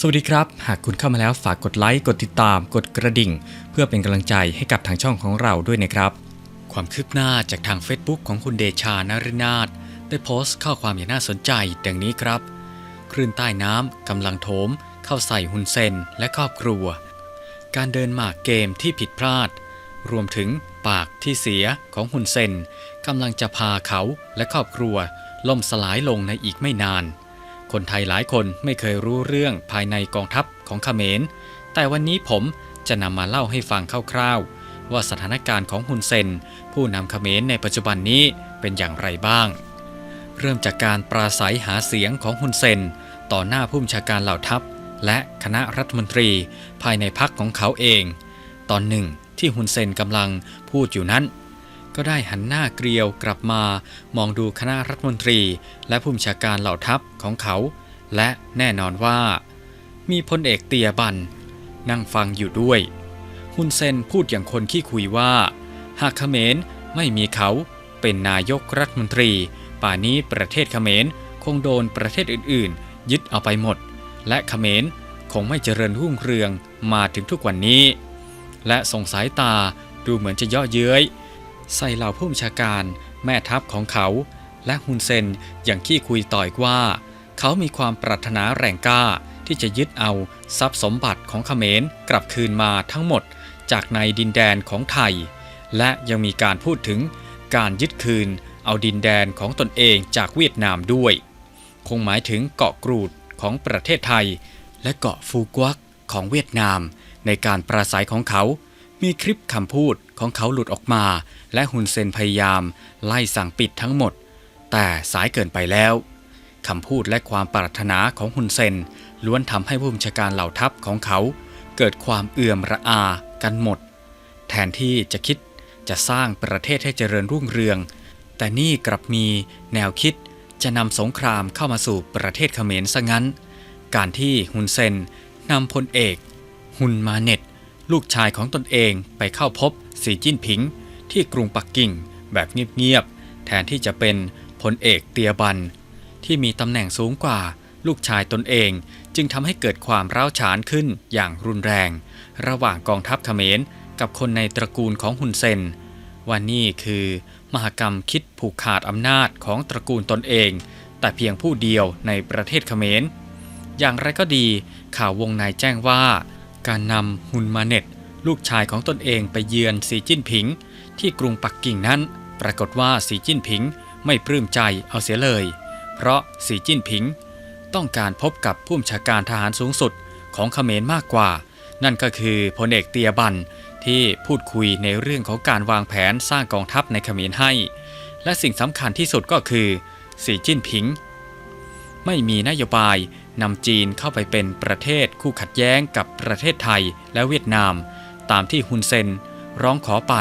สวัสดีครับ หากคุณเข้ามาแล้วฝากกดไลค์ กดติดตาม กดกระดิ่ง เพื่อเป็นกำลังใจให้กับทางช่องของเราด้วยนะครับ ความคืบหน้าจากทาง Facebook ของคุณเดชานฤนาถได้โพสต์ข้อความอย่างน่าสนใจดังนี้ครับ คลื่นใต้น้ำกำลังโถม เข้าใส่ฮุนเซนและครอบครัว การเดินหมากเกมที่ผิดพลาด รวมถึงปากที่เสียของฮุนเซนกำลังจะพาเขาและครอบครัว ล่มสลายลงในอีกไม่นาน คนไทยหลายคนไม่เคยรู้เรื่องภายในกองทัพของเขมร แต่วันนี้ผมจะนำมาเล่าให้ฟังคร่าวๆ ว่าสถานการณ์ของฮุนเซน ผู้นำเขมรในปัจจุบันนี้เป็นอย่างไรบ้าง เริ่มจากการปราศัยหาเสียงของฮุนเซน ต่อหน้าผู้บัญชาการเหล่าทัพ และคณะรัฐมนตรีภายในพรรคของเขาเอง ตอนหนึ่งที่ฮุนเซนกำลังพูดอยู่นั้น ก็ได้หันหน้าเกลียวกลับมามองดูคณะรัฐมนตรี และผู้บัญชาการเหล่าทัพของเขา และแน่นอนว่า มีพลเอกเตียบัน นั่งฟังอยู่ด้วย ฮุนเซนพูดอย่างคนขี้คุยว่า หากเขมรไม่มีเขาเป็นนายกรัฐมนตรี ป่านี้ประเทศเขมรคงโดนประเทศอื่นๆ ยึดเอาไปหมด และเขมรคงไม่เจริญรุ่งเรืองมาถึงทุกวันนี้ และส่งสายตาดูเหมือนจะย่อเย้ย ใส่เหล่าผู้บัญชาการ แม่ทัพของเขา และฮุนเซนอย่างขี้คุยต่อยว่า เขามีความปรารถนาแรงกล้าที่จะยึดเอาทรัพย์สมบัติของเขมรกลับคืนมาทั้งหมดจากในดินแดนของไทย และยังมีการพูดถึงการยึดคืนเอาดินแดนของตนเองจากเวียดนามด้วย คงหมายถึงเกาะกรูดของประเทศไทย และเกาะฟูกวักของเวียดนาม ในการปราศัยของเขา มีคลิปคำพูดของเขาหลุดออกมา และฮุนเซนพยายาม ไล่สั่งปิดทั้งหมด แต่สายเกินไปแล้วคำพูดและความปรารถนาของฮุนเซน ล้วนทำให้ผู้บัญชาการเหล่าทัพของเขา เกิดความเอื่อมระอากันหมด แทนที่จะคิดจะสร้างประเทศให้เจริญรุ่งเรือง แต่นี่กลับมีแนวคิดจะนำสงครามเข้ามาสู่ประเทศเขมรซะงั้น การที่ฮุนเซนนำพลเอก ฮุนมาเน็ต ลูกชายของตนเองไปเข้าพบสีจิ้นผิง ที่กรุงปักกิ่งแบบเงียบๆ แทนที่จะเป็นพลเอกเตียบัน ที่มีตำแหน่งสูงกว่า ลูกชายตนเองจึงทำให้เกิดความร้าวฉานขึ้นอย่างรุนแรง ระหว่างกองทัพเขมรกับคนในตระกูลของฮุนเซนว่านี่คือ มหกรรมคิดผูกขาดอำนาจของตระกูลตนเอง แต่เพียงผู้เดียวในประเทศเขมร อย่างไรก็ดีข่าววงในแจ้งว่า การนำฮุนมาเน็ต ลูกชายของตนเองไปเยือนสีจิ้นผิง ที่กรุงปักกิ่งนั้น ปรากฏว่าสีจิ้นผิงไม่ปลื้มใจเอาเสียเลย เพราะสีจิ้นผิง ต้องการพบกับผู้บัญชาการทหารสูงสุดของเขมรมากกว่า นั่นก็คือพลเอกเตียบันที่พูดคุยในเรื่องของการวางแผนสร้างกองทัพในเขมรให้ และสิ่งสำคัญที่สุดก็คือสีจิ้นผิง ไม่มีนโยบายนำจีนเข้าไปเป็นประเทศคู่ขัดแย้งกับประเทศไทยและเวียดนาม ตามที่ฮุนเซนร้องขอไป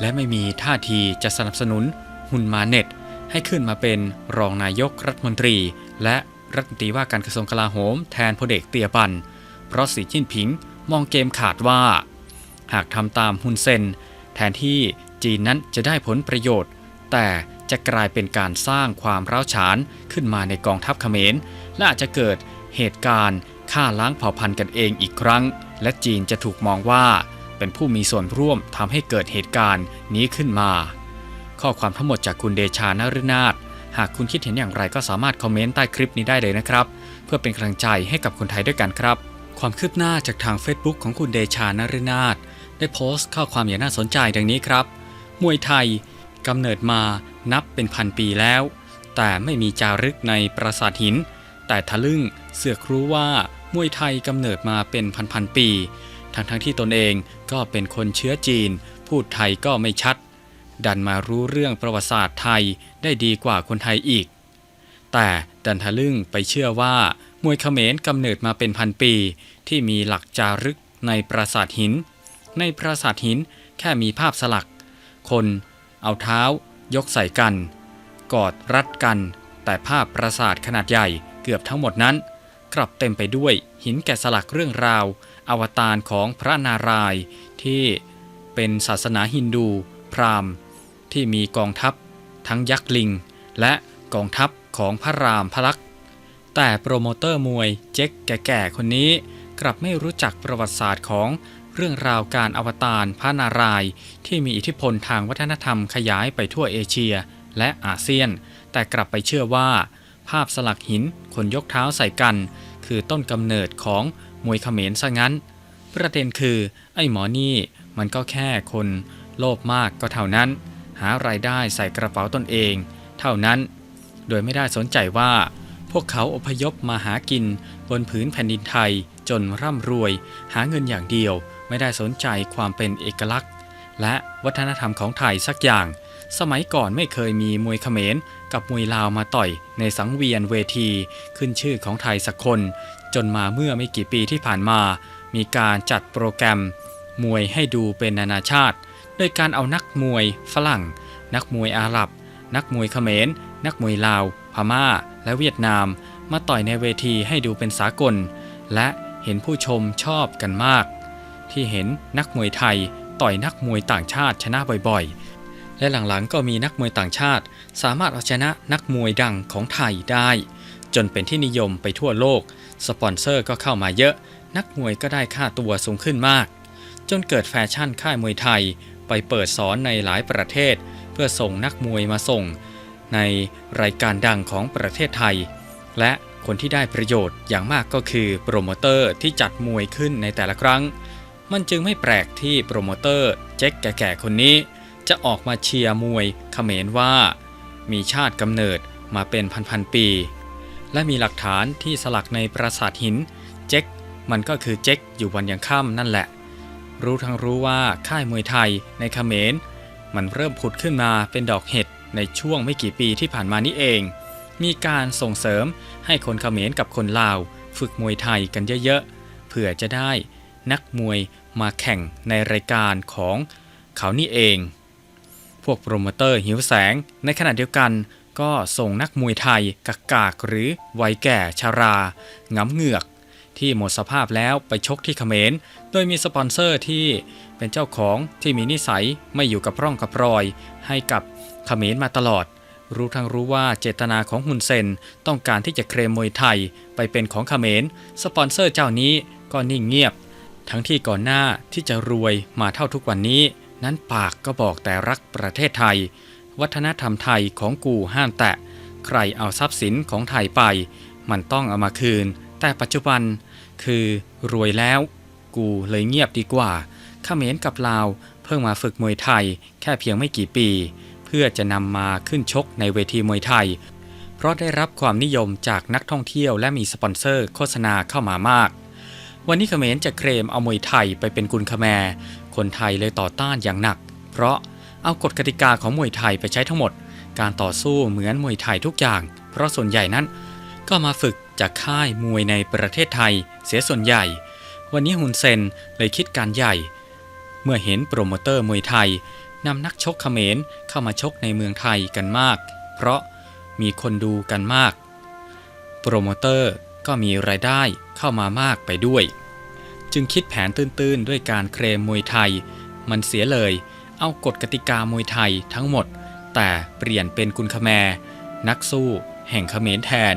และไม่มีท่าทีจะสนับสนุนฮุนมาเน็ต ให้ขึ้นมาเป็นรองนายกรัฐมนตรี และรัฐมนตรีว่าการกระทรวงกลาโหมแทนพลเอกเตียปัน เพราะสีจิ้นผิงมองเกมขาดว่า หากทำตามฮุนเซนแทนที่จีนนั้นจะได้ผลประโยชน์ แต่ จะกลายเป็นการสร้างความร้าวฉานขึ้นมาในกองทัพเขมร และอาจจะเกิดเหตุการณ์ฆ่าล้างเผ่าพันธุ์กันเองอีกครั้ง และจีนจะถูกมองว่าเป็นผู้มีส่วนร่วมทำให้เกิดเหตุการณ์นี้ขึ้นมา ข้อความทั้งหมดจากคุณเดชานฤนาถหากคุณคิดเห็นอย่างไรก็สามารถคอมเมนต์ใต้คลิปนี้ได้เลยนะครับ เพื่อเป็นกำลังใจให้กับคนไทยด้วยกันครับ ความคืบหน้าจากทาง Facebook ของคุณเดชานฤนาถได้โพสต์ข้อความอย่างน่าสนใจดังนี้ครับ มวยไทยกำเนิดมา นับเป็นพันปีแล้ว แต่ไม่มีจารึกในปราสาทหิน แต่ทะลึ่งเสือกรู้ว่ามวยไทยกำเนิดมาเป็นพันๆปี ทั้งทั้งๆที่ตนเองก็เป็นคนเชื้อจีน พูดไทยก็ไม่ชัด ดันมารู้เรื่องประวัติศาสตร์ไทยได้ดีกว่าคนไทยอีก แต่ดันทะลึ่งไปเชื่อว่ามวยเขมรกำเนิดมาเป็นพันปี ที่มีหลักจารึกในปราสาทหิน ในปราสาทหินแค่มีภาพสลัก คน เอาเท้า ยกใส่กัน กอดรัดกัน แต่ภาพปราสาทขนาดใหญ่เกือบทั้งหมดนั้น กลับเต็มไปด้วยหินแกะสลักเรื่องราว อวตารของพระนารายณ์ที่เป็นศาสนาฮินดู พราหมณ์ ที่มีกองทัพ ทั้งยักษ์ลิง และกองทัพของพระรามพระลักษณ์แต่โปรโมเตอร์มวยเจ๊กแก่ๆคนนี้กลับไม่รู้จักประวัติศาสตร์ของ เรื่องราวการอวตารพระนารายณ์ที่มีอิทธิพลทางวัฒนธรรมขยายไปทั่วเอเชียและอาเซียน แต่กลับไปเชื่อว่า ภาพสลักหินคนยกเท้าใส่กัน คือต้นกำเนิดของมวยเขมรซะงั้น ประเด็นคือ ไอ้หมอนี่มันก็แค่คนโลภมากก็เท่านั้น หารายได้ใส่กระเป๋าตนเอง เท่านั้น โดยไม่ได้สนใจว่า พวกเขาอพยพมาหากินบนผืนแผ่นดินไทยจนร่ำรวย หาเงินอย่างเดียว ไม่ได้สนใจความเป็นเอกลักษณ์ และวัฒนธรรมของไทยสักอย่าง สมัยก่อนไม่เคยมีมวยเขมรกับมวยลาวมาต่อยในสังเวียนเวทีขึ้นชื่อของไทยสักคน จนมาเมื่อไม่กี่ปีที่ผ่านมา มีการจัดโปรแกรม มวยให้ดูเป็นนานาชาติ โดยการเอานักมวยฝรั่ง นักมวยอาหรับ นักมวยเขมร นักมวยลาว พม่า และเวียดนาม มาต่อยในเวทีให้ดูเป็นสากล และเห็นผู้ชมชอบกันมาก ที่เห็นนักมวยไทยต่อยนักมวยต่างชาติชนะบ่อยๆ และหลังๆก็มีนักมวยต่างชาติ สามารถเอาชนะนักมวยดังของไทยได้ จนเป็นที่นิยมไปทั่วโลก สปอนเซอร์ก็เข้ามาเยอะ นักมวยก็ได้ค่าตัวสูงขึ้นมาก จนเกิดแฟชั่นค่ายมวยไทย ไปเปิดสอนในหลายประเทศ เพื่อส่งนักมวยมาส่ง ในรายการดังของประเทศไทย และคนที่ได้ประโยชน์อย่างมากก็คือโปรโมเตอร์ที่จัดมวยขึ้นในแต่ละครั้ง มันจึงไม่แปลกที่โปรโมเตอร์เจ๊กแก่ๆคนนี้ จะออกมาเชียร์มวยเขมรว่า มีชาติกำเนิดมาเป็นพันๆปี และมีหลักฐานที่สลักในปราสาทหิน เจ๊กมันก็คือเจ๊กอยู่วันยังค่ำนั่นแหละ รู้ทั้งรู้ว่าค่ายมวยไทยในเขมร มันเริ่มผุดขึ้นมาเป็นดอกเห็ดในช่วงไม่กี่ปีที่ผ่านมานี้เอง มีการส่งเสริมให้คนเขมรกับคนลาว ฝึกมวยไทยกันเยอะๆเพื่อจะได้ นักมวยมาแข่งในรายการของเขานี่เอง พวกโปรโมเตอร์หิวแสงในขณะเดียวกันก็ส่งนักมวยไทยกากากหรือวัยแก่ชาราง้ำเหงือก ที่หมดสภาพแล้วไปชกที่เขมร โดยมีสปอนเซอร์ที่เป็นเจ้าของที่มีนิสัยไม่อยู่กับร่องกับรอย ให้กับเขมรมาตลอด รู้ทั้งรู้ว่าเจตนาของฮุนเซนต้องการที่จะเคลมมวยไทยไปเป็นของเขมร สปอนเซอร์เจ้านี้ก็นิ่งเงียบ ทั้งที่ก่อนหน้าที่จะรวยมาเท่าทุกวันนี้ นั้นปากก็บอกแต่รักประเทศไทย วัฒนธรรมไทยของกูห้ามแตะ ใครเอาทรัพย์สินของไทยไป มันต้องเอามาคืน แต่ปัจจุบันคือรวยแล้ว กูเลยเงียบดีกว่าเขมรกับลาวเพิ่งมาฝึกมวยไทยแค่เพียงไม่กี่ปี เพื่อจะนำมาขึ้นชกในเวทีมวยไทย เพราะได้รับความนิยมจากนักท่องเที่ยวและมีสปอนเซอร์โฆษณาเข้ามามาก วันนี้เขมรจะเคลมเอามวยไทยไปเป็นกุลคแมร์คนไทยเลยต่อต้านอย่างหนัก เพราะเอากฎกติกาของมวยไทยไปใช้ทั้งหมด การต่อสู้เหมือนมวยไทยทุกอย่าง เพราะส่วนใหญ่นั้น ก็มาฝึกจากค่ายมวยในประเทศไทย เสียส่วนใหญ่ วันนี้ฮุนเซนเลยคิดการใหญ่ เมื่อเห็นโปรโมเตอร์มวยไทยนำนักชกเขมรเข้ามาชกในเมืองไทยกันมาก เพราะมีคนดูกันมาก โปรโมเตอร์ ก็มีรายได้เข้ามามากไปด้วย จึงคิดแผนตื้นๆ ด้วยการเคลมมวยไทย มันเสียเลย เอากฎกติกามวยไทยทั้งหมด แต่เปลี่ยนเป็นกุลคแมนักสู้แห่งเขมรแทน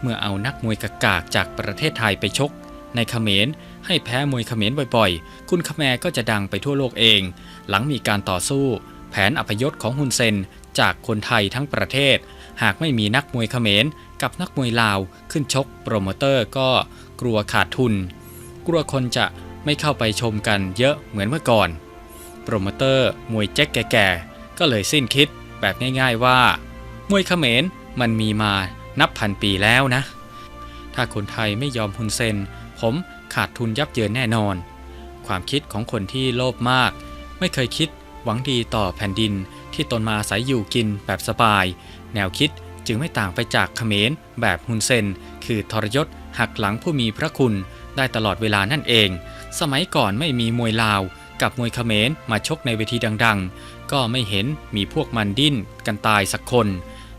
เมื่อเอานักมวยกากากจากประเทศไทยไปชก ในเขมรให้แพ้มวยเขมรบ่อยๆ คุณคแมก็จะดังไปทั่วโลกเอง หลังมีการต่อสู้ แผนอพยศของฮุนเซนจากคนไทยทั้งประเทศ หากไม่มีนักมวยเขมรกับนักมวยลาวขึ้นชกโปรโมเตอร์ก็กลัวขาดทุน กลัวคนจะไม่เข้าไปชมกันเยอะเหมือนเมื่อก่อน โปรโมเตอร์มวยแจ็คแก่ๆ ก็เลยสิ้นคิดแบบง่ายๆว่า มวยเขมรมันมีมานับพันปีแล้วนะ ถ้าคนไทยไม่ยอมฮุนเซน ผมขาดทุนยับเยินแน่นอน ความคิดของคนที่โลภมาก ไม่เคยคิดหวังดีต่อแผ่นดินที่ตนมาอาศัยอยู่กินแบบสบาย แนวคิดจึงไม่ต่างไปจากเขมรแบบฮุนเซน คือทรยศหักหลังผู้มีพระคุณได้ตลอดเวลานั่นเอง สมัยก่อนไม่มีมวยลาว กับมวยเขมรมาชกในเวทีดังๆ ก็ไม่เห็นมีพวกมันดิ้นกันตายสักคน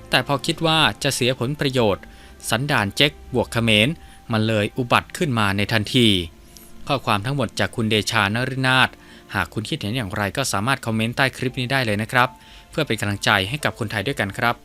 แต่พอคิดว่าจะเสียผลประโยชน์ สันดานเจ๊กบวกเขมรมันเลยอุบัติขึ้นมาในทันที ข้อความทั้งหมดจากคุณเดชานฤนาถหากคุณคิดเห็นอย่างไรก็สามารถคอมเมนต์ใต้คลิปนี้ได้เลยนะครับ เพื่อเป็นกำลังใจให้กับคนไทยด้วยกันครับ